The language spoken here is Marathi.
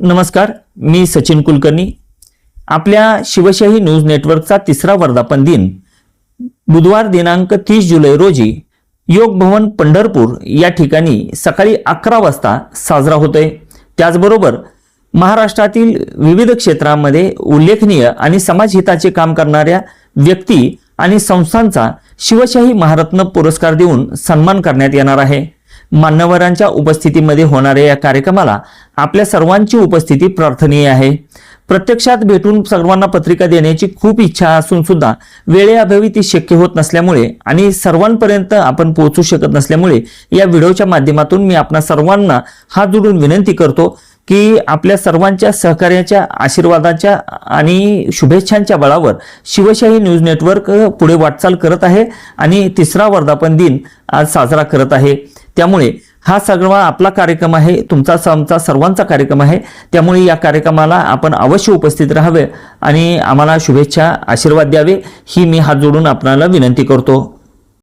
नमस्कार मी सचिन कुलकर्णी. आपल्या शिवशाही न्यूज नेटवर्कचा तिसरा वर्धापन दिन. बुधवार दिनांक तीस जुलै रोजी योग भवन पंढरपूर या ठिकाणी सकाळी अकरा वाजता साजरा होतोय. त्याचबरोबर महाराष्ट्रातील विविध क्षेत्रामध्ये उल्लेखनीय आणि समाजहिताचे काम करणाऱ्या व्यक्ती आणि संस्थांचा शिवशाही महारत्न पुरस्कार देऊन सन्मान करण्यात येणार आहे. मान्यवरांच्या उपस्थितीमध्ये होणाऱ्या या कार्यक्रमाला आपल्या सर्वांची उपस्थिती प्रार्थनीय आहे. प्रत्यक्षात भेटून सर्वांना पत्रिका देण्याची खूप इच्छा असून सुद्धा वेळेअभावी ती शक्य होत नसल्यामुळे आणि सर्वांपर्यंत आपण पोहोचू शकत नसल्यामुळे या व्हिडिओच्या माध्यमातून मी आपणा सर्वांना हात जोडून विनंती करतो की आपल्या सर्वांच्या सहकार्याच्या आशीर्वादाच्या आणि शुभेच्छांच्या बळावर शिवशाही न्यूज नेटवर्क पुढे वाटचाल करत आहे आणि तिसरा वर्धापन दिन आज साजरा करत आहे. त्यामुळे हा सगळा आपला कार्यक्रम आहे तुमचा आमचा सर्वांचा कार्यक्रम आहे. त्यामुळे या कार्यक्रमाला आपण अवश्य उपस्थित राहावे आणि आम्हाला शुभेच्छा आशीर्वाद द्यावे ही मी हात जोडून आपणाला विनंती करतो.